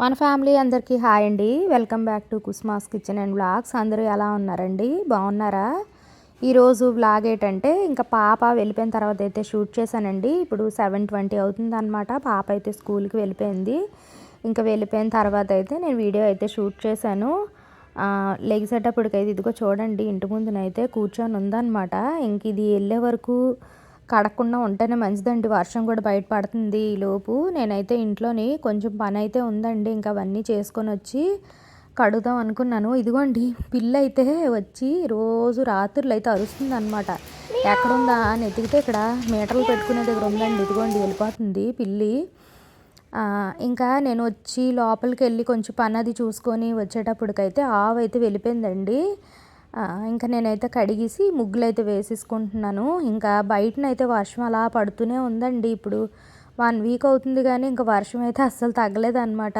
మన ఫ్యామిలీ అందరికీ హాయ్ అండి. Welcome back to Kusma's kitchen and blogs అందరూ ఎలా ఉన్నారండి? బాగున్నారా? ఈరోజు వ్లాగ్ ఏంటంటే ఇంకా పాప వెళ్ళిపోయిన తర్వాత అయితే షూట్ చేశానండి. ఇప్పుడు సెవెన్ ట్వంటీ అవుతుందన్నమాట. పాప అయితే స్కూల్కి వెళ్ళిపోయింది. ఇంకా వెళ్ళిపోయిన తర్వాత అయితే నేను వీడియో అయితే షూట్ చేశాను. లెగిసేటప్పటికైతే ఇదిగో చూడండి ఇంటి ముందునైతే కూర్చొని ఉందన్నమాట. ఇంక ఇది వెళ్ళే వరకు కడకుండా ఉంటేనే మంచిదండి. వర్షం కూడా బయటపడుతుంది ఈలోపు నేనైతే ఇంట్లోని కొంచెం పని అయితే ఉందండి. ఇంకా అవన్నీ చేసుకొని వచ్చి కడుగుదాం అనుకున్నాను. ఇదిగోండి పిల్లి అయితే వచ్చి రోజు రాత్రులు అయితే అరుస్తుంది అనమాట ఎక్కడుందా అని ఎతికితే ఇక్కడ మీటర్లు పెట్టుకునే దగ్గర ఉందండి. ఇదిగోండి వెళ్ళిపోతుంది పిల్లి. ఇంకా నేను వచ్చి లోపలికి వెళ్ళి కొంచెం పని అది చూసుకొని వచ్చేటప్పటికైతే ఆవు అయితే వెళ్ళిపోయిందండి. ఇంకా నేనైతే కడిగేసి ముగ్గులు అయితే వేసేసుకుంటున్నాను. ఇంకా బయటనైతే వర్షం అలా పడుతూనే ఉందండి. ఇప్పుడు వన్ వీక్ అవుతుంది కానీ ఇంకా వర్షం అయితే అస్సలు తగ్గలేదన్నమాట.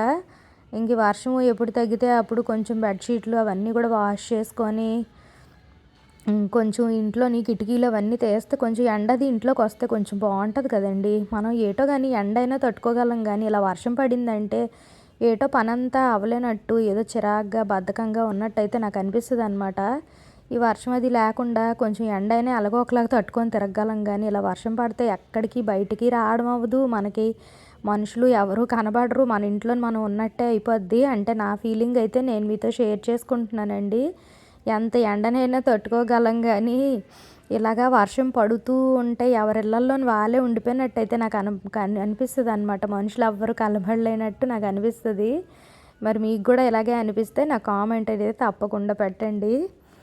ఇంక వర్షం ఎప్పుడు తగ్గితే అప్పుడు కొంచెం బెడ్షీట్లు అవన్నీ కూడా వాష్ చేసుకొని కొంచెం ఇంట్లోని కిటికీలు అవన్నీ తీస్తే కొంచెం ఎండది ఇంట్లోకి వస్తే కొంచెం బాగుంటుంది కదండి. మనం ఏటో కానీ ఎండ అయినా తట్టుకోగలం కానీ ఇలా వర్షం పడిందంటే ఏటో పనంతా అవ్వలేనట్టు ఏదో చిరాగ్గా బద్ధకంగా ఉన్నట్టయితే నాకు అనిపిస్తుంది అనమాట ఈ వర్షం అది లేకుండా కొంచెం ఎండ అయినా ఎలాగో ఒకలాగా తట్టుకొని తిరగలం కానీ ఇలా వర్షం పడితే ఎక్కడికి బయటికి రావడం అవ్వదు. మనకి మనుషులు ఎవరు కనబడరు. మన ఇంట్లో మనం ఉన్నట్టే అయిపోద్ది. అంటే నా ఫీలింగ్ అయితే నేను మీతో షేర్ చేసుకుంటున్నానండి. ఎంత ఎండనైనా తట్టుకోగలం కానీ ఇలాగా వర్షం పడుతూ ఉంటే ఎవరిళ్ళల్లోని వాళ్ళే ఉండిపోయినట్టయితే నాకు అను అనిపిస్తుంది అనమాట మనుషులు ఎవ్వరు కలబడలేనట్టు నాకు అనిపిస్తుంది. మరి మీకు కూడా ఇలాగే అనిపిస్తే నా కామెంట్ అనేది తప్పకుండా పెట్టండి.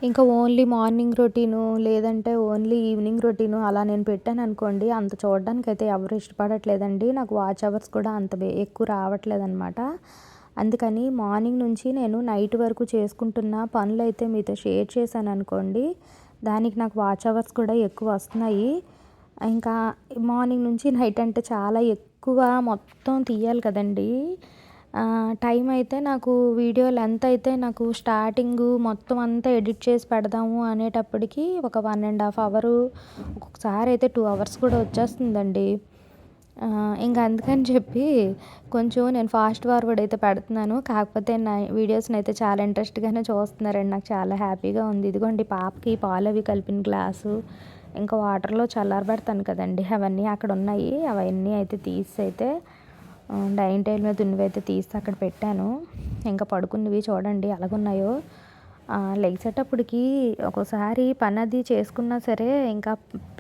ఇంకా ఓన్లీ మార్నింగ్ రొటీను లేదంటే ఓన్లీ ఈవినింగ్ రొటీను అలా నేను పెట్టాను అనుకోండి అంత చూడడానికి అయితే ఎవరు ఇష్టపడట్లేదండి. నాకు వాచ్ అవర్స్ కూడా అంత ఎక్కువ రావట్లేదు అనమాట అందుకని మార్నింగ్ నుంచి నేను నైట్ వరకు చేసుకుంటున్న పనులు అయితే మీతో షేర్ చేశాను అనుకోండి దానికి నాకు వాచ్ అవర్స్ కూడా ఎక్కువ వస్తున్నాయి. ఇంకా మార్నింగ్ నుంచి నైట్ అంటే చాలా ఎక్కువ మొత్తం తీయాలి కదండి. టైం అయితే నాకు వీడియో లెంత్ అయితే నాకు స్టార్టింగ్ మొత్తం అంతా ఎడిట్ చేసి పెడదాము అనేటప్పటికి ఒక వన్ అండ్ హాఫ్ అవరు ఒక్కొక్కసారి అయితే టూ అవర్స్ కూడా వచ్చేస్తుందండి. ఇంకా అందుకని చెప్పి కొంచెం నేను ఫాస్ట్ ఫార్వర్డ్ అయితే పెడుతున్నాను. కాకపోతే నా వీడియోస్ని అయితే చాలా ఇంట్రెస్ట్గానే చూస్తున్నారండి. నాకు చాలా హ్యాపీగా ఉంది. ఇదిగోండి పాపకి పాలు అవి కలిపిన గ్లాసు. ఇంకా వాటర్లో చల్లారబెడతాను కదండి. అవన్నీ అక్కడ ఉన్నాయి. అవన్నీ అయితే తీసి అయితే డైనింగ్ టేబుల్ మీద ఉన్నవి అయితే తీసి అక్కడ పెట్టాను. ఇంకా పడుకున్నవి చూడండి ఎలాగున్నాయో. లెగిసేటప్పటికి ఒక్కోసారి పని అది చేసుకున్నా సరే ఇంకా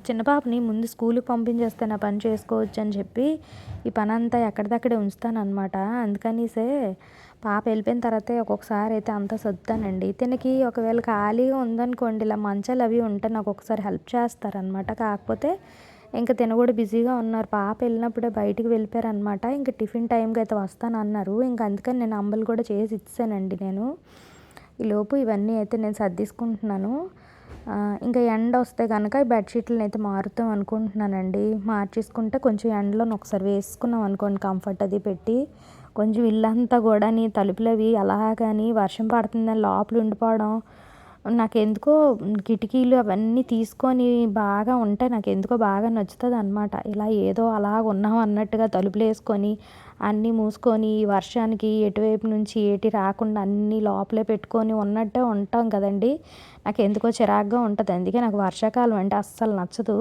చిన్న పాపని ముందు స్కూల్కి పంపించేస్తే నా పని చేసుకోవచ్చు అని చెప్పి ఈ పని అంతా ఎక్కడిదక్కడే ఉంచుతానమాట అందుకనిసే పాప వెళ్ళిపోయిన తర్వాత ఒక్కొక్కసారి అయితే అంతా సర్దుతానండి. తినకి ఒకవేళ ఖాళీగా ఉందనుకోండి ఇలా మంచాలు అవి ఉంటే నాకు ఒకసారి హెల్ప్ చేస్తారనమాట కాకపోతే ఇంకా తిన కూడా బిజీగా ఉన్నారు. పాప వెళ్ళినప్పుడే బయటికి వెళ్ళిపోయారనమాట ఇంకా టిఫిన్ టైంకి అయితే వస్తాను అన్నారు ఇంకా అందుకని నేను అంబలు కూడా చేసి ఇచ్చానండి నేను. ఈలోపు ఇవన్నీ అయితే నేను సర్దిసుకుంటున్నాను. ఇంకా ఎండ వస్తే కనుక ఈ బెడ్షీట్లను అయితే మారుతాం అనుకుంటున్నానండి. మార్చేసుకుంటే కొంచెం ఎండలో ఒకసారి వేసుకున్నాం అనుకోండి కంఫర్ట్ అది పెట్టి. కొంచెం ఇల్లంతా కూడా నీ తలుపులు అవి అలా కానీ వర్షం పడుతుందని లోపల ఉండిపోవడం నాకు ఎందుకో కిటికీలు అవన్నీ తీసుకొని బాగా ఉంటే నాకు ఎందుకో బాగా నచ్చుతుంది అనమాట ఇలా ఏదో అలా ఉన్నాం అన్నట్టుగా తలుపులు వేసుకొని అన్నీ మూసుకొని ఈ వర్షానికి ఎటువైపు నుంచి ఏటి రాకుండా అన్నీ లోపలే పెట్టుకొని ఉన్నట్టే ఉంటాం కదండి. నాకు ఎందుకో చిరాగ్గా ఉంటుంది. అందుకే నాకు వర్షాకాలం అంటే అస్సలు నచ్చదు.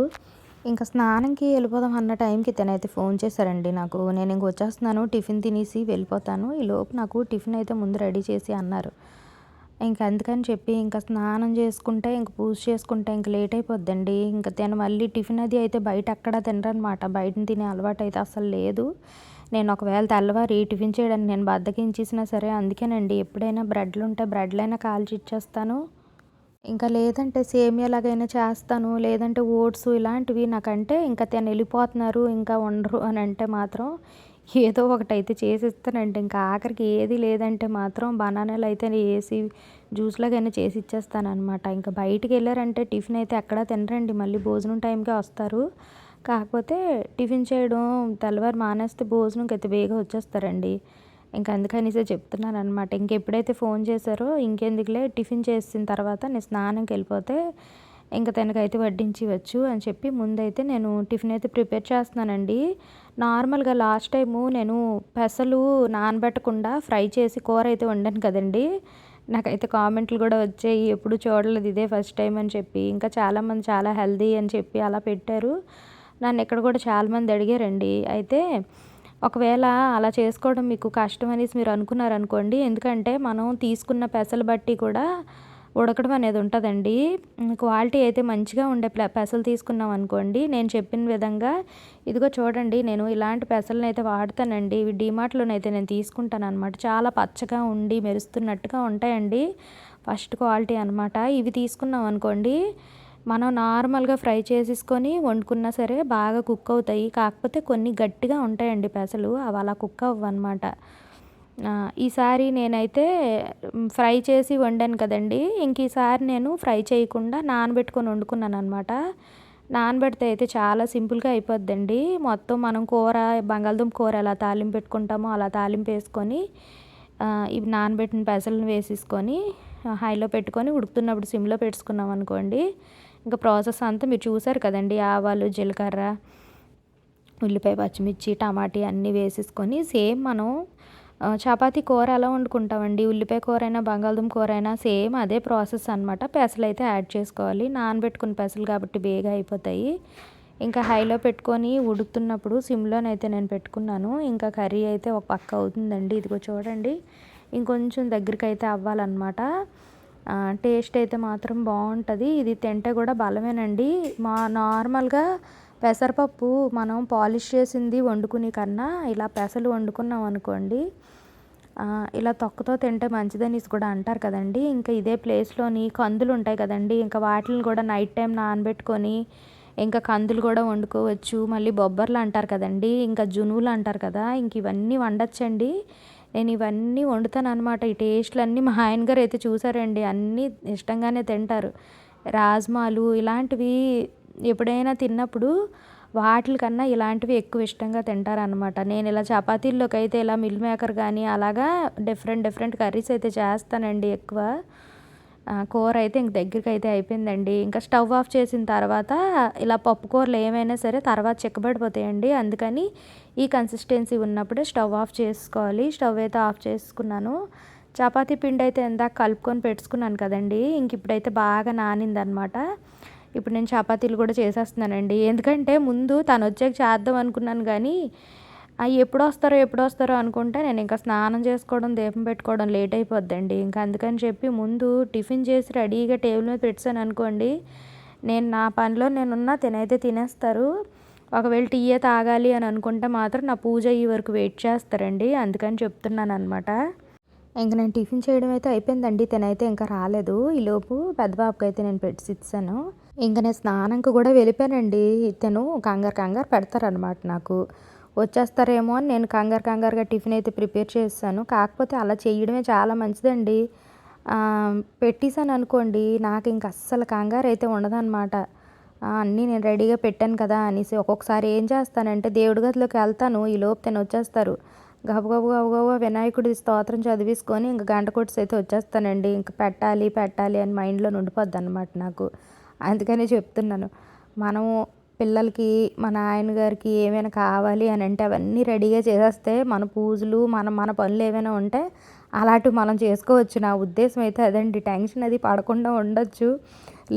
ఇంకా స్నానంకి వెళ్ళిపోదాం అన్న టైంకి తనైతే ఫోన్ చేశారండి నాకు. నేను ఇంక వచ్చేస్తున్నాను టిఫిన్ తినేసి వెళ్ళిపోతాను. ఈ లోపు నాకు టిఫిన్ అయితే ముందు రెడీ చేసి అన్నారు. ఇంకా అందుకని చెప్పి ఇంకా స్నానం చేసుకుంటే ఇంక పూజ చేసుకుంటే ఇంక లేట్ అయిపోద్దండి. ఇంకా తిన మళ్ళీ టిఫిన్ అది అయితే బయట అక్కడ తినరనమాట. బయట తినే అలవాటు అయితే అసలు లేదు. నేను ఒకవేళ తెల్లవారి టిఫిన్ చేయడానికి నేను బద్దకించేసినా సరే అందుకేనండి. ఎప్పుడైనా బ్రెడ్లు ఉంటే బ్రెడ్లైనా కాల్చి ఇచ్చేస్తాను. ఇంకా లేదంటే సేమియాలాగైనా చేస్తాను. లేదంటే ఓట్స్ ఇలాంటివి నాకంటే ఇంకా తిన వెళ్ళిపోతున్నారు. ఇంకా ఉండరు అని అంటే మాత్రం ఏదో ఒకటి అయితే చేసి ఇస్తానండి ఇంకా ఆఖరికి ఏది లేదంటే మాత్రం బనానాలు అయితే వేసి జ్యూస్లాగైనా చేసి ఇచ్చేస్తానమాట ఇంకా బయటికి వెళ్ళారంటే టిఫిన్ అయితే ఎక్కడ తినరండి. మళ్ళీ భోజనం టైంకే వస్తారు. కాకపోతే టిఫిన్ చేయడం తెల్లవారు మానేస్తే భోజనంకి అయితే బేగా వచ్చేస్తారండి. ఇంకా అందుకనిసే చెప్తున్నాను అనమాట ఇంకెప్పుడైతే ఫోన్ చేశారో ఇంకెందుకులే టిఫిన్ చేసిన తర్వాత నేను స్నానంకి వెళ్ళిపోతే ఇంకా తనకైతే వడ్డించవచ్చు అని చెప్పి ముందైతే నేను టిఫిన్ అయితే ప్రిపేర్ చేస్తున్నానండి. నార్మల్గా లాస్ట్ టైము నేను పెసలు నానబెట్టకుండా ఫ్రై చేసి కూర అయితే వండాను కదండి. నాకైతే కామెంట్లు కూడా వచ్చాయి ఎప్పుడు చూడలేదు ఇదే ఫస్ట్ టైం అని చెప్పి. ఇంకా చాలామంది చాలా హెల్దీ అని చెప్పి అలా పెట్టారు. నన్ను ఇక్కడ కూడా చాలామంది అడిగారండి. అయితే ఒకవేళ అలా చేసుకోవడం మీకు కష్టం అనేసి మీరు అనుకున్నారనుకోండి ఎందుకంటే మనం తీసుకున్న పెసలు బట్టి కూడా ఉడకడం అనేది ఉంటుందండి. క్వాలిటీ అయితే మంచిగా ఉండే పెసలు తీసుకున్నాం అనుకోండి. నేను చెప్పిన విధంగా ఇదిగో చూడండి నేను ఇలాంటి పెసలను అయితే వాడతానండి. ఇవి డీమార్ట్లోనైతే నేను తీసుకుంటాను అనమాట చాలా పచ్చగా ఉండి మెరుస్తున్నట్టుగా ఉంటాయండి. ఫస్ట్ క్వాలిటీ అనమాట ఇవి తీసుకున్నాం అనుకోండి మనం నార్మల్గా ఫ్రై చేసేసుకొని వండుకున్నా సరే బాగా కుక్ అవుతాయి. కాకపోతే కొన్ని గట్టిగా ఉంటాయండి పెసలు. అవి అలా కుక్ అవ్వన్నమాట ఈసారి నేనైతే ఫ్రై చేసి వండాను కదండి. ఇంక ఈసారి నేను ఫ్రై చేయకుండా నానబెట్టుకొని వండుకున్నాను అనమాట నానబెడితే అయితే చాలా సింపుల్గా అయిపోద్దండి. మొత్తం మనం కూర బంగాళదుంప కూర ఎలా తాలింపు పెట్టుకుంటామో అలా తాలింపు వేసుకొని ఇవి నానబెట్టిన పెసలను వేసేసుకొని హైలో పెట్టుకొని ఉడుకుతున్నప్పుడు సిమ్లో పెట్టుకున్నాం అనుకోండి. ఇంకా ప్రాసెస్ అంతా మీరు చూసారు కదండి. ఆవాలు జీలకర్ర ఉల్లిపాయ పచ్చిమిర్చి టమాటీ అన్నీ వేసేసుకొని సేమ్ మనం చపాతీ కూర ఎలా వండుకుంటామండి. ఉల్లిపాయ కూర అయినా బంగాళదుంప కూర అయినా సేమ్ అదే ప్రాసెస్ అనమాట పెసలు అయితే యాడ్ చేసుకోవాలి. నానబెట్టుకున్న పెసలు కాబట్టి బేగా అయిపోతాయి. ఇంకా హైలో పెట్టుకొని ఉడుకుతున్నప్పుడు సిమ్లోనైతే నేను పెట్టుకున్నాను. ఇంకా కర్రీ అయితే ఒక పక్క అవుతుందండి. ఇదిగో చూడండి. ఇంకొంచెం దగ్గరికి అయితే అవ్వాలన్నమాట టేస్ట్ అయితే మాత్రం బాగుంటుంది. ఇది తింటే కూడా బలమేనండి. మా నార్మల్గా పెసరపప్పు మనం పాలిష్ చేసింది వండుకునే కన్నా ఇలా పెసలు వండుకున్నాం అనుకోండి ఇలా తొక్కతో తింటే మంచిదనేసి కూడా అంటారు కదండి. ఇంకా ఇదే ప్లేస్లోని కందులు ఉంటాయి కదండి. ఇంకా వాటిని కూడా నైట్ టైం నానబెట్టుకొని ఇంకా కందులు కూడా వండుకోవచ్చు. మళ్ళీ బొబ్బర్లు అంటారు కదండి. ఇంకా జునువులు అంటారు కదా. ఇంక ఇవన్నీ వండొచ్చండి. నేను ఇవన్నీ వండుతాను అనమాట ఈ టేస్ట్లు అన్నీ మా ఆయన గారు అయితే చూసారండి. అన్నీ ఇష్టంగానే తింటారు. రాజ్మాలు ఇలాంటివి ఎప్పుడైనా తిన్నప్పుడు వాటికన్నా ఇలాంటివి ఎక్కువ ఇష్టంగా తింటారనమాట నేను ఇలా చపాతీల్లోకి అయితే ఇలా మిల్ మేకర్ కానీ అలాగా డిఫరెంట్ డిఫరెంట్ కర్రీస్ అయితే చేస్తానండి ఎక్కువ. కూర అయితే ఇంక దగ్గరికి అయితే అయిపోయిందండి. ఇంకా స్టవ్ ఆఫ్ చేసిన తర్వాత ఇలా పప్పు కూరలు ఏమైనా సరే తర్వాత చిక్కబడిపోతాయండి. అందుకని ఈ కన్సిస్టెన్సీ ఉన్నప్పుడే స్టవ్ ఆఫ్ చేసుకోవాలి. స్టవ్ అయితే ఆఫ్ చేసుకున్నాను. చపాతీ పిండి అయితే ఇందాక కలుపుకొని పెట్టుకున్నాను కదండి. ఇంక ఇప్పుడైతే బాగా నానిందనమాట ఇప్పుడు నేను చపాతీలు కూడా చేసేస్తున్నానండి. ఎందుకంటే ముందు తను వచ్చాక చేద్దాం అనుకున్నాను కానీ అవి ఎప్పుడు వస్తారో ఎప్పుడు వస్తారో అనుకుంటే నేను ఇంకా స్నానం చేసుకోవడం దీపం పెట్టుకోవడం లేట్ అయిపోద్దండి. ఇంకా అందుకని చెప్పి ముందు టిఫిన్ చేసి రెడీగా టేబుల్ మీద పెట్టాను అనుకోండి నేను నా పనిలో నేనున్నా తినైతే తినేస్తారు. ఒకవేళ టీయే తాగాలి అని అనుకుంటే మాత్రం నా పూజ ఈ వరకు వెయిట్ చేస్తారండి. అందుకని చెప్తున్నాను అనమాట ఇంక నేను టిఫిన్ చేయడం అయితే అయిపోయిందండి. తినైతే ఇంకా రాలేదు. ఈలోపు పెద్ద బాబుకి అయితే నేను పెట్టి ఇచ్చాను. ఇంకా నేను స్నానంకి కూడా వెళ్ళిపోయానండి. ఇతను కంగారు కంగారు పెడతారనమాట నాకు. వచ్చేస్తారేమో అని నేను కంగారు కంగారుగా టిఫిన్ అయితే ప్రిపేర్ చేస్తాను కాకపోతే అలా చేయడమే చాలా మంచిదండి. పెట్టేశాను అనుకోండి నాకు ఇంక అస్సలు కంగారు అయితే ఉండదన్నమాట. అన్నీ నేను రెడీగా పెట్టాను కదా అనేసి ఒక్కొక్కసారి ఏం చేస్తానంటే దేవుడి గదిలోకి వెళ్తాను. ఈ లోపు తను వచ్చేస్తారు. గబగబ గబగబా వినాయకుడి స్తోత్రం చదివేసుకొని ఇంక గంట కొట్టిసి అయితే వచ్చేస్తానండి. ఇంక పెట్టాలి పెట్టాలి అని మైండ్లో ఉండిపోద్ది అనమాట నాకు. అందుకనే చెప్తున్నాను. మనము పిల్లలకి మన నాయనగారికి గారికి ఏమైనా కావాలి అని అంటే అవన్నీ రెడీగా చేసేస్తే మన పూజలు మన మన పనులు ఏమైనా ఉంటే అలాంటివి మనం చేసుకోవచ్చు. నా ఉద్దేశం అయితే అదండి. టెన్షన్ అది పడకుండా ఉండొచ్చు.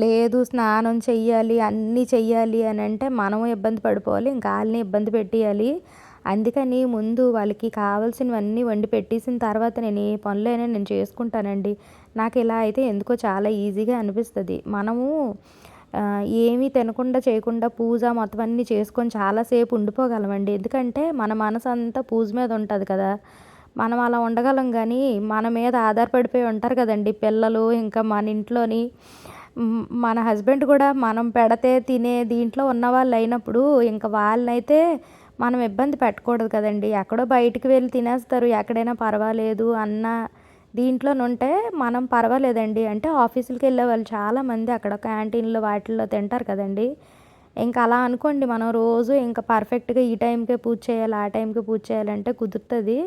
లేదు స్నానం చెయ్యాలి అన్నీ చెయ్యాలి అని అంటే మనము ఇబ్బంది పడిపోవాలి. ఇంకా వాళ్ళని ఇబ్బంది పెట్టేయాలి. అందుకని ముందు వాళ్ళకి కావాల్సినవన్నీ వండి పెట్టేసిన తర్వాత నేను ఏ పనులైనా నేను చేసుకుంటానండి. నాకు ఇలా అయితే ఎందుకో చాలా ఈజీగా అనిపిస్తుంది. మనము ఏమీ తినకుండా చేయకుండా పూజ మొత్తం అన్నీ చేసుకొని చాలాసేపు ఉండిపోగలమండి. ఎందుకంటే మన మనసు అంతా పూజ మీద ఉంటుంది కదా. మనం అలా ఉండగలం కానీ మన మీద ఆధారపడిపోయి ఉంటారు కదండి పిల్లలు ఇంకా మన ఇంట్లోని మన హస్బెండ్ కూడా మనం పెడితే తినే దీంట్లో ఉన్న వాళ్ళు అయినప్పుడు ఇంకా వాళ్ళనైతే మనం ఇబ్బంది పెట్టకూడదు కదండి. ఎక్కడో బయటికి వెళ్ళి తినేస్తారు. ఎక్కడైనా పర్వాలేదు అన్న దీంట్లో ఉంటే మనం పర్వాలేదండి. అంటే ఆఫీసులకి వెళ్ళే వాళ్ళు చాలామంది అక్కడ క్యాంటీన్లో వాటిల్లో తింటారు కదండి. ఇంకా అలా అనుకోండి మనం రోజు ఇంకా పర్ఫెక్ట్గా ఈ టైంకే పూజ చేయాలి ఆ టైంకి పూజ చేయాలంటే కుదురుతుంది.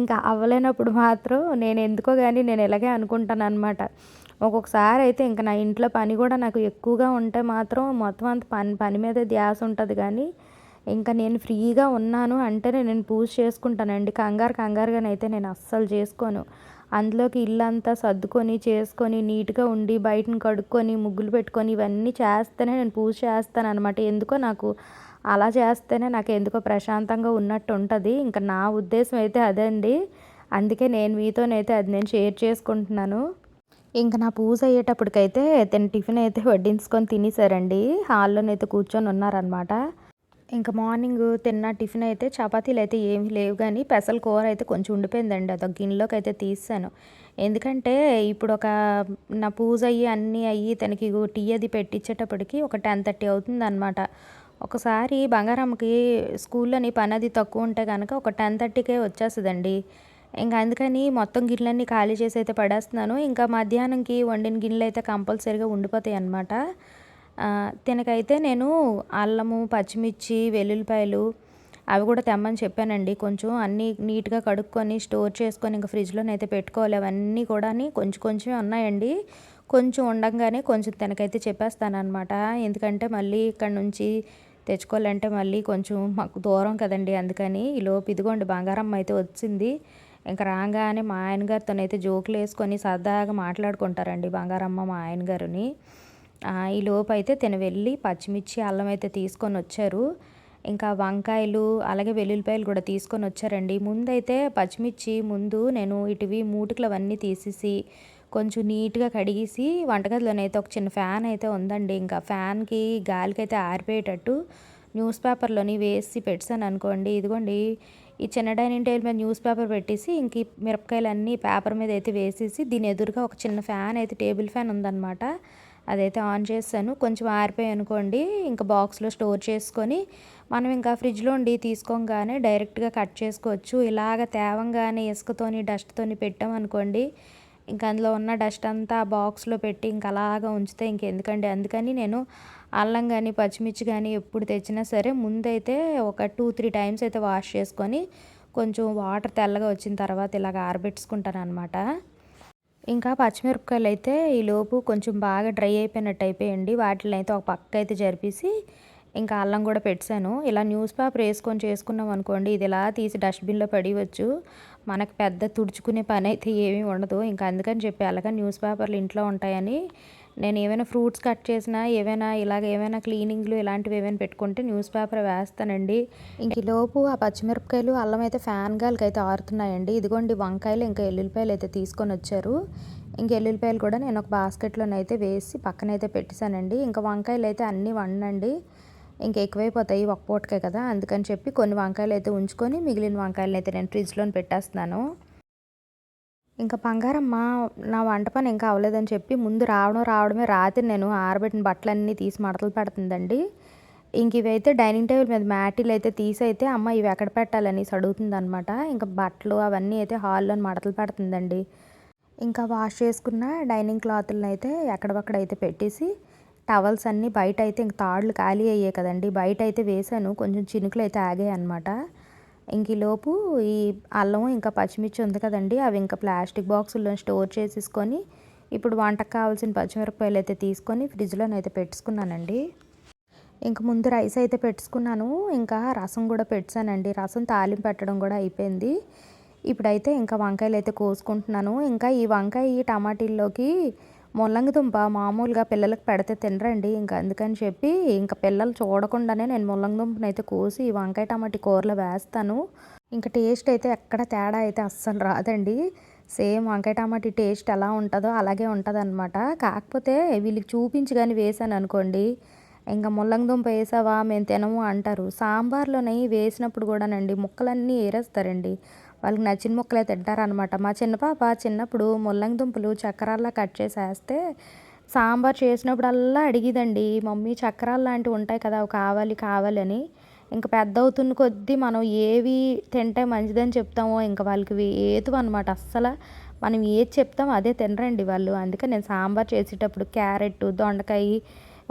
ఇంకా అవ్వలేనప్పుడు మాత్రం నేను ఎందుకో కానీ నేను ఇలాగే అనుకుంటాను అనమాట ఒక్కొక్కసారి అయితే ఇంకా నా ఇంట్లో పని కూడా నాకు ఎక్కువగా ఉంటే మాత్రం మొత్తం అంత పని పని మీద ధ్యాస ఉంటుంది కానీ ఇంకా నేను ఫ్రీగా ఉన్నాను అంటేనే నేను పూజ చేసుకుంటానండి. కంగారు కంగారుగానైతే నేను అస్సలు చేసుకోను. అందులోకి ఇల్లంతా సర్దుకొని చేసుకొని నీట్గా ఉండి బయటను కడుక్కొని ముగ్గులు పెట్టుకొని ఇవన్నీ చేస్తేనే నేను పూజ చేస్తాను అనమాట ఎందుకో నాకు అలా చేస్తేనే నాకు ఎందుకో ప్రశాంతంగా ఉన్నట్టు ఉంటుంది. ఇంకా నా ఉద్దేశం అయితే అదే అండి. అందుకే నేను మీతోనైతే అది నేను షేర్ చేసుకుంటున్నాను. ఇంకా నా పూజ అయ్యేటప్పటికైతే తిన టిఫిన్ అయితే వడ్డించుకొని తినేసారండి. హాల్లోనైతే కూర్చొని ఉన్నారనమాట ఇంకా మార్నింగ్ తిన్న టిఫిన్ అయితే చపాతీలు అయితే ఏమీ లేవు కానీ పెసల కూర అయితే కొంచెం ఉండిపోయిందండి. అదొక గిన్నెలోకి అయితే తీసాను. ఎందుకంటే ఇప్పుడు ఒక నా పూజ అయ్యి అన్నీ అయ్యి తనకి టీ అది పెట్టించేటప్పటికి ఒక టెన్ థర్టీ అవుతుంది అనమాట ఒకసారి బంగారమ్మకి స్కూల్లోని పని అది తక్కువ ఉంటే కనుక ఒక టెన్ థర్టీకే వచ్చేస్తుందండి. ఇంకా అందుకని మొత్తం గిన్నెలన్నీ ఖాళీ చేసి అయితే పడేస్తున్నాను. ఇంకా మధ్యాహ్నంకి వండిన గిన్నెలు అయితే కంపల్సరీగా ఉండిపోతాయి అన్నమాట తినకైతే నేను అల్లము పచ్చిమిర్చి వెల్లుల్లిపాయలు అవి కూడా తెమ్మని చెప్పానండి. కొంచెం అన్నీ నీట్గా కడుక్కొని స్టోర్ చేసుకొని ఇంకా ఫ్రిడ్జ్లోనైతే పెట్టుకోవాలి. అవన్నీ కూడా కొంచెం కొంచెం ఉన్నాయండి. కొంచెం ఉండంగానే కొంచెం తినకైతే చెప్పేస్తానమాట ఎందుకంటే మళ్ళీ ఇక్కడ నుంచి తెచ్చుకోవాలంటే మళ్ళీ కొంచెం మాకు దూరం కదండి. అందుకని ఈ లోపు ఇదిగోండి బంగారమ్మ అయితే వచ్చింది. ఇంకా రాగానే మా ఆయన గారితోనైతే జోకులు వేసుకొని సరదాగా మాట్లాడుకుంటారండి బంగారమ్మ మా ఆయన గారిని ఈ లోపు అయితే తిన వెళ్ళి పచ్చిమిర్చి అల్లం అయితే తీసుకొని వచ్చారు. ఇంకా వంకాయలు అలాగే వెల్లుల్లిపాయలు కూడా తీసుకొని వచ్చారండి. ముందైతే పచ్చిమిర్చి ముందు నేను ఇటువి మూటికలు అవన్నీ తీసేసి కొంచెం నీట్గా కడిగేసి వంటగదిలోనైతే ఒక చిన్న ఫ్యాన్ అయితే ఉందండి. ఇంకా ఫ్యాన్కి గాలికైతే ఆరిపోయేటట్టు న్యూస్ పేపర్లోని వేసి పెట్టాను అనుకోండి. ఇదిగోండి ఈ చిన్న డైనింగ్ టేబుల్ మీద న్యూస్ పేపర్ పెట్టేసి ఇంక ఈ మిరపకాయలన్నీ పేపర్ మీద అయితే వేసేసి దీని ఎదురుగా ఒక చిన్న ఫ్యాన్ అయితే టేబుల్ ఫ్యాన్ ఉందన్నమాట. అదైతే ఆన్ చేశాను కొంచెం ఆరిపోయి అనుకోండి ఇంకా బాక్స్లో స్టోర్ చేసుకొని మనం ఇంకా ఫ్రిడ్జ్లో ఉండి తీసుకోగానే డైరెక్ట్గా కట్ చేసుకోవచ్చు. ఇలాగ తేవంగానే ఇసుకతోని డస్ట్తోని పెట్టామనుకోండి ఇంకా అందులో ఉన్న డస్ట్ అంతా ఆ బాక్స్లో పెట్టి ఇంకా అలాగా ఉంచితే ఇంకెందుకండి అందుకని నేను అల్లం కానీ పచ్చిమిర్చి కానీ ఎప్పుడు తెచ్చినా సరే ముందైతే ఒక టూ త్రీ టైమ్స్ అయితే వాష్ చేసుకొని కొంచెం వాటర్ తెల్లగా వచ్చిన తర్వాత ఇలాగ ఆరబెట్టుకుంటాను అనమాట ఇంకా పచ్చిమిరపకాయలు అయితే ఈ లోపు కొంచెం బాగా డ్రై అయిపోయినట్టు అయిపోయండి. వాటిని అయితే ఒక పక్క అయితే జరిపేసి ఇంకా అల్లం కూడా పెట్టాను. ఇలా న్యూస్ పేపర్ వేసుకొని చేసుకున్నాం అనుకోండి ఇది ఇలా తీసి డస్ట్బిన్లో పడివచ్చు మనకు పెద్ద తుడుచుకునే పని అయితే ఏమీ ఉండదు. ఇంకా అందుకని చెప్పి అలాగా న్యూస్ పేపర్లు ఇంట్లో ఉంటాయని నేను ఏమైనా ఫ్రూట్స్ కట్ చేసినా ఏమైనా ఇలాగ ఏమైనా క్లీనింగ్లు ఇలాంటివి ఏమైనా పెట్టుకుంటే న్యూస్ పేపర్ వేస్తానండి. ఇంక లోపు ఆ పచ్చిమిరపకాయలు అల్లం అయితే ఫ్యాన్ గాలికి అయితే ఆరుతున్నాయండి. ఇదిగోండి వంకాయలు ఇంకా ఎల్లుల్లిపాయలు అయితే తీసుకొని వచ్చారు. ఇంక ఎల్లుల్లిపాయలు కూడా నేను ఒక బాస్కెట్లోనైతే వేసి పక్కనైతే పెట్టేశానండి. ఇంకా వంకాయలు అయితే అన్నీ వండండి. ఇంకా ఎక్కువైపోతాయి ఒక పూటకే కదా అందుకని చెప్పి కొన్ని వంకాయలు అయితే ఉంచుకొని మిగిలిన వంకాయలు అయితే నేను ఫ్రిడ్జ్లో పెట్టేస్తున్నాను. ఇంకా బంగారమ్మ నా వంట పని ఇంకా అవ్వలేదని చెప్పి ముందు రావడం రావడమే రాత్రి నేను ఆరబెట్టిన బట్టలన్నీ తీసి మడతలు పెడుతుందండి. ఇంక ఇవైతే డైనింగ్ టేబుల్ మీద మ్యాటీలు అయితే తీసి అయితే అమ్మ ఇవి ఎక్కడ పెట్టాలని అడుగుతుంది అనమాట ఇంకా బట్టలు అవన్నీ అయితే హాల్లో మడతలు పెడుతుందండి. ఇంకా వాష్ చేసుకున్న డైనింగ్ క్లాతులను అయితే ఎక్కడవక్కడ అయితే పెట్టేసి టవల్స్ అన్నీ బయట అయితే ఇంక తాళ్ళు ఖాళీ అయ్యాయి కదండి. బయట అయితే వేసాను కొంచెం చినుకులు అయితే ఆగాయి అనమాట ఇంక ఈ ఈ అల్లం ఇంకా పచ్చిమిర్చి ఉంది కదండి అవి ఇంకా ప్లాస్టిక్ బాక్సుల్లో స్టోర్ చేసేసుకొని ఇప్పుడు వంటకు కావాల్సిన పచ్చిమిరపకాయలు అయితే తీసుకొని ఫ్రిడ్జ్లోనైతే పెట్టుకున్నానండి. ఇంక ముందు రైస్ అయితే పెట్టుకున్నాను ఇంకా రసం కూడా పెట్టానండి. రసం తాలింపు పెట్టడం కూడా అయిపోయింది. ఇప్పుడైతే ఇంకా వంకాయలు అయితే కోసుకుంటున్నాను. ఇంకా ఈ వంకాయ ఈ టమాటీల్లోకి ముల్లంగి దుంప మామూలుగా పిల్లలకు పెడితే తినరండి. ఇంకా అందుకని చెప్పి ఇంకా పిల్లలు చూడకుండానే నేను ముల్లంగి దుంపని అయితే కోసి వంకాయ టమాటి కూరలో వేస్తాను. ఇంకా టేస్ట్ అయితే ఎక్కడ తేడా అయితే అస్సలు రాదండి. సేమ్ వంకాయ టమాటీ టేస్ట్ ఎలా ఉంటుందో అలాగే ఉంటుంది అనమాట కాకపోతే వీళ్ళకి చూపించి కానీ వేసాను అనుకోండి. ఇంకా ముల్లంగి దుంప వేసావా? మేము తినము అంటారు. సాంబార్లోనే వేసినప్పుడు కూడానండి ముక్కలన్నీ ఏరేస్తారండి. వాళ్ళకి నచ్చిన ముక్కలే తింటారనమాట మా చిన్న పాప చిన్నప్పుడు ముల్లంగి దుంపలు చక్రాల్లా కట్ చేసేస్తే సాంబార్ చేసినప్పుడల్లా అడిగిదండి మమ్మీ చక్రాలు లాంటివి ఉంటాయి కదా కావాలి కావాలని ఇంకా పెద్ద అవుతున్న కొద్దీ మనం ఏవి తింటే మంచిదని చెప్తామో ఇంకా వాళ్ళకి ఏతు అనమాట అస్సలు మనం ఏది చెప్తామో అదే తినరండి వాళ్ళు. అందుకే నేను సాంబార్ చేసేటప్పుడు క్యారెట్ దొండకాయ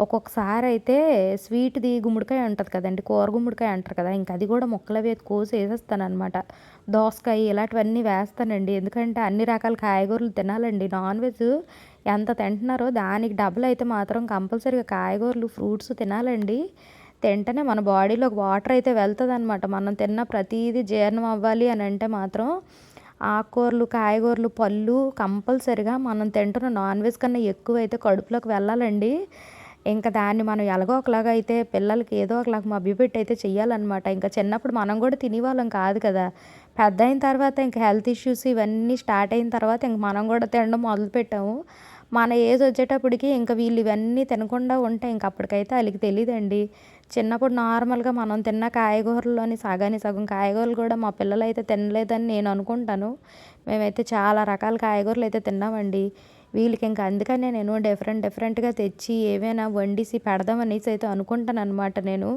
ఒక్కొక్కసారి అయితే స్వీట్ది గుమ్మడికాయ ఉంటుంది కదండి కూర గుమ్మడికాయ అంటారు కదా ఇంకా అది కూడా ముక్కలు వేసి కోసి వేసేస్తానమాట దోసకాయ ఇలాంటివన్నీ వేస్తానండి. ఎందుకంటే అన్ని రకాల కాయగూరలు తినాలండి. నాన్ వెజ్ ఎంత తింటున్నారో దానికి డబుల్ అయితే మాత్రం కంపల్సరీగా కాయగూరలు ఫ్రూట్స్ తినాలండి. తింటేనే మన బాడీలోకి వాటర్ అయితే వెళ్తుంది అనమాట మనం తిన్న ప్రతిదీ జీర్ణం అవ్వాలి అని అంటే మాత్రం ఆకుకూరలు కాయగూరలు పళ్ళు కంపల్సరిగా మనం తింటున్న నాన్ వెజ్ కన్నా ఎక్కువ అయితే కడుపులోకి వెళ్ళాలండి. ఇంకా దాన్ని మనం ఎలాగో ఒకలాగా అయితే పిల్లలకి ఏదో ఒకలాగా మభ్యపెట్టి అయితే చెయ్యాలన్నమాట. ఇంకా చిన్నప్పుడు మనం కూడా తినేవాళ్ళం కాదు కదా. పెద్ద అయిన తర్వాత ఇంకా హెల్త్ ఇష్యూస్ ఇవన్నీ స్టార్ట్ అయిన తర్వాత ఇంక మనం కూడా తినడం మొదలుపెట్టాము మన ఏజ్ వచ్చేటప్పటికి ఇంకా వీళ్ళు ఇవన్నీ తినకుండా ఉంటే ఇంక అప్పటికైతే వాళ్ళకి తెలియదండి చిన్నప్పుడు నార్మల్గా మనం తిన్న కాయగూరల్లోని సగాని సగం కాయగూరలు కూడా మా పిల్లలు అయితే తినలేదని నేను అనుకుంటాను. మేమైతే చాలా రకాల కాయగూరలు అయితే తిన్నామండి. వీళ్ళకి ఇంకా అందుకనే నేను డిఫరెంట్ డిఫరెంట్గా తెచ్చి ఏవైనా వండిసి పెడదాం అనేసి అయితే అనుకుంటాను అనమాట నేను.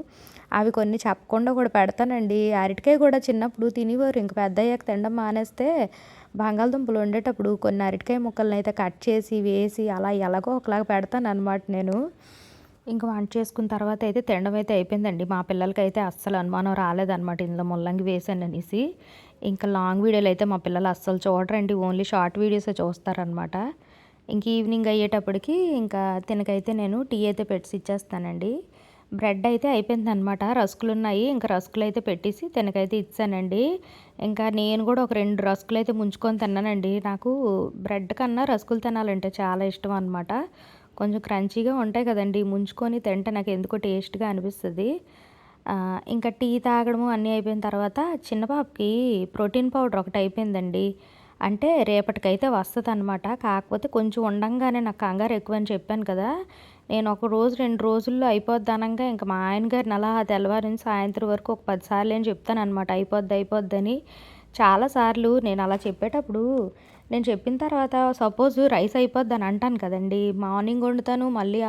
అవి కొన్ని చెప్పకుండా కూడా పెడతానండి. అరటికాయ కూడా చిన్నప్పుడు తినేవారు. ఇంక పెద్ద అయ్యాక తినడం మానేస్తే బంగాళదుంపలు వండేటప్పుడు కొన్ని అరటికాయ ముక్కలను అయితే కట్ చేసి వేసి అలా ఎలాగో ఒకలాగా పెడతాను అనమాట నేను. ఇంకా వంట చేసుకున్న తర్వాత అయితే తినడం అయితే అయిపోయిందండి. మా పిల్లలకి అయితే అస్సలు అనుమానం రాలేదన్నమాట. ఇందులో ముల్లంగి వేసాను అనేసి. ఇంకా లాంగ్ వీడియోలు అయితే మా పిల్లలు అస్సలు చూడరండి. ఓన్లీ షార్ట్ వీడియోసే చూస్తారనమాట ఇంక ఈవినింగ్ అయ్యేటప్పటికి ఇంకా తినకైతే నేను టీ అయితే పెట్టి ఇచ్చేస్తానండి. బ్రెడ్ అయితే అయిపోయిందనమాట రస్కులు ఉన్నాయి ఇంకా రస్కులు అయితే పెట్టేసి తినకైతే ఇచ్చానండి. ఇంకా నేను కూడా ఒక రెండు రస్కులు అయితే ముంచుకొని తిన్నానండి. నాకు బ్రెడ్ కన్నా రస్కులు తినాలంటే చాలా ఇష్టం అనమాట కొంచెం క్రంచీగా ఉంటాయి కదండి. ముంచుకొని తింటే నాకు ఎందుకో టేస్ట్గా అనిపిస్తుంది. ఇంకా టీ తాగడము అన్నీ అయిపోయిన తర్వాత చిన్న పాపకి ప్రోటీన్ పౌడర్ ఒకటి అయిపోయిందండి. అంటే రేపటికైతే వస్తుంది అనమాట కాకపోతే కొంచెం ఉండంగానే నాకు కంగారు ఎక్కువ అని చెప్పాను కదా. నేను ఒక రోజు రెండు రోజుల్లో అయిపోద్ది అనగా ఇంకా మా ఆయన గారిని అలా తెల్లవారి నుంచి సాయంత్రం వరకు ఒక పదిసార్లు అని చెప్తాను అనమాట అయిపోద్ది అయిపోద్దని. చాలాసార్లు నేను అలా చెప్పేటప్పుడు నేను చెప్పిన తర్వాత సపోజ్ రైస్ అయిపోద్ది అని అంటాను కదండి. మార్నింగ్ వండుతాను మళ్ళీ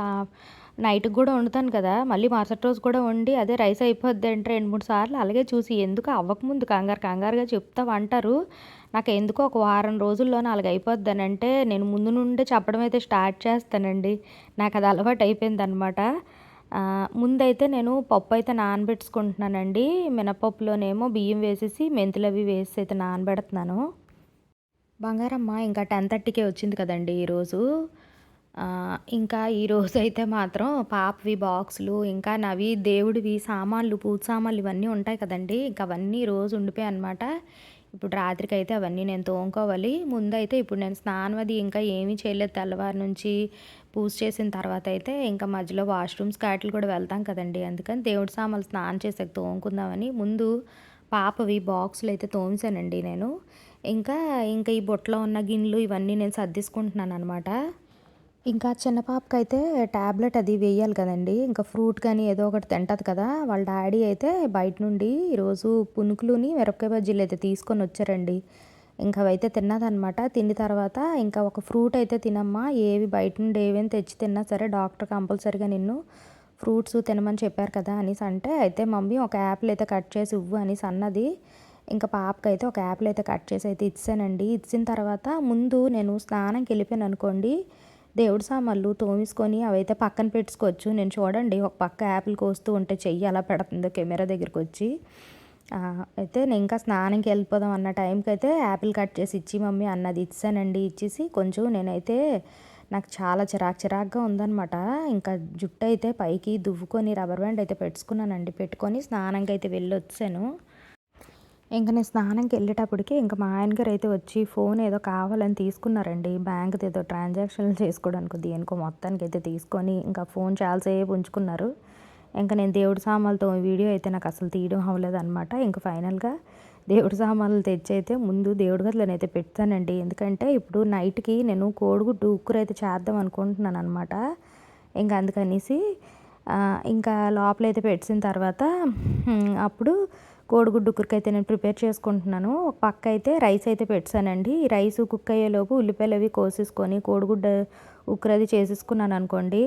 నైట్కి కూడా వండుతాను కదా. మళ్ళీ మరుసటి రోజు కూడా వండి అదే రైస్ అయిపోద్ది అంటే రెండు మూడు సార్లు అలాగే చూసి ఎందుకు అవ్వకముందు కంగారు కంగారుగా చెప్తావు అంటారు. నాకు ఎందుకో ఒక వారం రోజుల్లో అలాగ అంటే నేను ముందు నుండే చెప్పడం అయితే స్టార్ట్ చేస్తానండి. నాకు అది అలవాటు అయిపోయింది అనమాట ముందైతే నేను పప్పు అయితే నానబెట్టుకుంటున్నానండి. మినపప్పులోనేమో బియ్యం వేసేసి మెంతులు అవి వేసి అయితే నానబెడుతున్నాను. బంగారమ్మ ఇంకా టెన్ థర్టీకే వచ్చింది కదండి ఈరోజు. ఇంకా ఈరోజు అయితే మాత్రం పాపవి బాక్సులు ఇంకా నవి దేవుడివి సామాన్లు పూజ సామాన్లు ఇవన్నీ ఉంటాయి కదండి. ఇంకా అవన్నీ రోజు ఉండిపోయాయి అనమాట ఇప్పుడు రాత్రికి అయితే అవన్నీ నేను తోముకోవాలి. ముందైతే ఇప్పుడు నేను స్నానం అది ఇంకా ఏమీ చేయలేదు. తెల్లవారు నుంచి పూజ చేసిన తర్వాత అయితే ఇంకా మధ్యలో వాష్రూమ్స్ కాట్లు కూడా వెళ్తాం కదండి. అందుకని దేవుడి సామాన్లు స్నానం చేసాక తోముకుందామని ముందు పాపవి బాక్సులు అయితే తోమిసానండి నేను. ఇంకా ఇంకా ఈ బుట్టలో ఉన్న గిన్నెలు ఇవన్నీ నేను సర్దిసుకుంటున్నాను అనమాట ఇంకా చిన్న పాపకి అయితే ట్యాబ్లెట్ అది వేయాలి కదండి. ఇంకా ఫ్రూట్ కానీ ఏదో ఒకటి తింటుంది కదా. వాళ్ళ డాడీ అయితే బయట నుండి ఈరోజు పునుకులుని మిరపకాయ బజ్జీలు అయితే తీసుకొని వచ్చారండి. ఇంకా అవైతే తిన్నదనమాట తిన్న తర్వాత ఇంకా ఒక ఫ్రూట్ అయితే తినమ్మా. ఏవి బయట నుండి ఏవేమి తెచ్చి తిన్నా సరే డాక్టర్ కంపల్సరీగా నిన్ను ఫ్రూట్స్ తినమని చెప్పారు కదా అనేసి అంటే అయితే మమ్మీ ఒక యాపిల్ అయితే కట్ చేసి ఇవ్వు అనేసి అన్నది. ఇంకా పాపకి అయితే ఒక యాపిల్ అయితే కట్ చేసి అయితే ఇచ్చానండి. ఇచ్చిన తర్వాత ముందు నేను స్నానంకి వెళ్ళిపోయాను అనుకోండి. దేవుడి సామాన్లు తోమేసుకొని అవైతే పక్కన పెట్టుకోవచ్చు. నేను చూడండి ఒక పక్క యాపిల్ కోస్తూ ఉంటే చెయ్యి అలా పెడుతుందో కెమెరా దగ్గరికి వచ్చి అయితే నేను ఇంకా స్నానంకి వెళ్ళిపోదాం అన్న టైంకి అయితే యాపిల్ కట్ చేసి ఇచ్చి మమ్మీ అన్నది ఇచ్చానండి. ఇచ్చేసి కొంచెం నేనైతే నాకు చాలా చిరాకు చిరాకుగా ఉందనమాట ఇంకా జుట్టు అయితే పైకి దువ్వుకొని రబ్బర్ బ్యాండ్ అయితే పెట్టుకున్నానండి. పెట్టుకొని స్నానంకి అయితే వెళ్ళొచ్చాను. ఇంకా నేను స్నానంకి వెళ్ళేటప్పటికి ఇంకా మా ఆయన గారు అయితే వచ్చి ఫోన్ ఏదో కావాలని తీసుకున్నారండి. బ్యాంక్ ఏదో ట్రాన్సాక్షన్లు చేసుకోవడానికి దేనికో మొత్తానికి అయితే తీసుకొని ఇంకా ఫోన్ చాలాసేపు ఉంచుకున్నారు. ఇంకా నేను దేవుడి సామాన్లతో వీడియో అయితే నాకు అసలు తీయడం అవ్వలేదు అనమాట ఇంకా ఫైనల్గా దేవుడి సామాన్లు తెచ్చి అయితే ముందు దేవుడి గదిలోనైతే పెడతానండి. ఎందుకంటే ఇప్పుడు నైట్కి నేను కోడిగుడ్డు ఉక్కురు అయితే చేద్దాం అనుకుంటున్నాను అనమాట ఇంకా అందుకనేసి ఇంకా లోపలైతే పెట్టిన తర్వాత అప్పుడు కోడిగుడ్డు ఉక్కురికి అయితే నేను ప్రిపేర్ చేసుకుంటున్నాను. ఒక పక్క అయితే రైస్ అయితే పెట్టానండి. ఈ రైస్ కుక్ అయ్యేలోపు ఉల్లిపాయలు అవి కోసేసుకొని కోడిగుడ్డ ఉక్కరది చేసేసుకున్నాను అనుకోండి.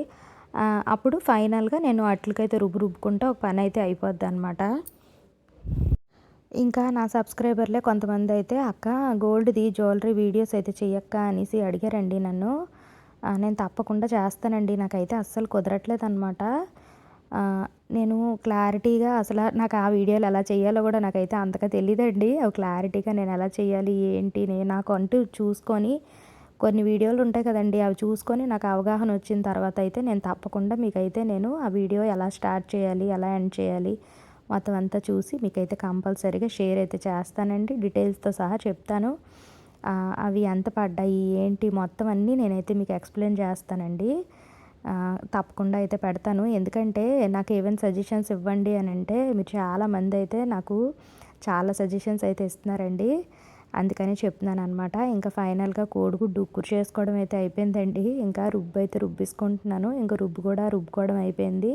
అప్పుడు ఫైనల్గా నేను అట్లకైతే రుబ్బు రుబ్బుకుంటే ఒక పని అయితే అయిపోద్ది అనమాట ఇంకా నా సబ్స్క్రైబర్లే కొంతమంది అయితే అక్క గోల్డ్ది జ్యువెలరీ వీడియోస్ అయితే చెయ్యక్క అనేసి అడిగారండి నన్ను. నేను తప్పకుండా చేస్తానండి. నాకైతే అస్సలు కుదరట్లేదు అనమాట నేను క్లారిటీగా అసలు నాకు ఆ వీడియోలు ఎలా చేయాలో కూడా నాకైతే అంతగా తెలియదండి అవి క్లారిటీగా నేను ఎలా చేయాలి ఏంటి నేను నాకు అంటూ చూసుకొని కొన్ని వీడియోలు ఉంటాయి కదండి అవి చూసుకొని నాకు అవగాహన వచ్చిన తర్వాత అయితే నేను తప్పకుండా మీకైతే నేను ఆ వీడియో ఎలా స్టార్ట్ చేయాలి ఎలా ఎండ్ చేయాలి మొత్తం అంతా చూసి మీకైతే కంపల్సరీగా షేర్ అయితే చేస్తానండి. డీటెయిల్స్తో సహా చెప్తాను. అవి ఎంత పడ్డాయి ఏంటి మొత్తం అన్నీ నేనైతే మీకు ఎక్స్ప్లెయిన్ చేస్తానండి. తప్పకుండా అయితే పెడతాను. ఎందుకంటే నాకు ఏమైనా సజెషన్స్ ఇవ్వండి అని అంటే మీరు చాలామంది అయితే నాకు చాలా సజెషన్స్ అయితే ఇస్తున్నారండి. అందుకని చెప్తున్నాను అనమాట ఇంకా ఫైనల్గా కోడిగుడ్డు ఉక్కురు చేసుకోవడం అయితే అయిపోయిందండి. ఇంకా రుబ్బు అయితే రుబ్బిసుకుంటున్నాను. ఇంకా రుబ్బు కూడా రుబ్బుకోవడం అయిపోయింది.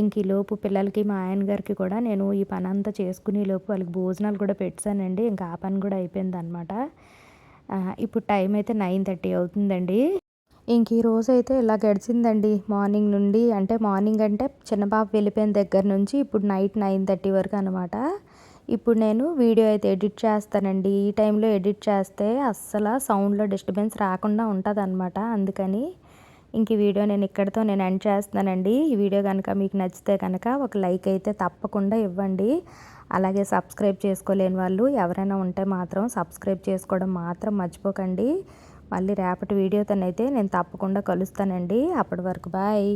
ఇంక ఈలోపు పిల్లలకి మా ఆయన గారికి కూడా నేను ఈ పని అంతా చేసుకునే లోపు వాళ్ళకి భోజనాలు కూడా పెట్టానండి ఇంకా ఆ పని కూడా అయిపోయింది అనమాట ఇప్పుడు టైం అయితే నైన్ థర్టీ అవుతుందండి. ఇంక ఈ రోజు అయితే ఇలా గడిచిందండి మార్నింగ్ నుండి. అంటే మార్నింగ్ అంటే చిన్న పాప వెళ్ళిపోయిన దగ్గర నుంచి ఇప్పుడు నైట్ నైన్ థర్టీ వరకు అనమాట ఇప్పుడు నేను వీడియో అయితే ఎడిట్ చేస్తానండి. ఈ టైంలో ఎడిట్ చేస్తే అస్సలు సౌండ్లో డిస్టర్బెన్స్ రాకుండా ఉంటుంది అనమాట అందుకని ఇంక ఈ వీడియో నేను ఇక్కడితో నేను ఎండ్ చేస్తున్నానండి. ఈ వీడియో కనుక మీకు నచ్చితే కనుక ఒక లైక్ అయితే తప్పకుండా ఇవ్వండి. అలాగే సబ్స్క్రైబ్ చేసుకోలేని వాళ్ళు ఎవరైనా ఉంటే మాత్రం సబ్స్క్రైబ్ చేసుకోవడం మాత్రం మర్చిపోకండి. మళ్ళీ రేపటి వీడియోతోనైతే నేను తప్పకుండా కలుస్తానండి. అప్పటి వరకు బాయ్.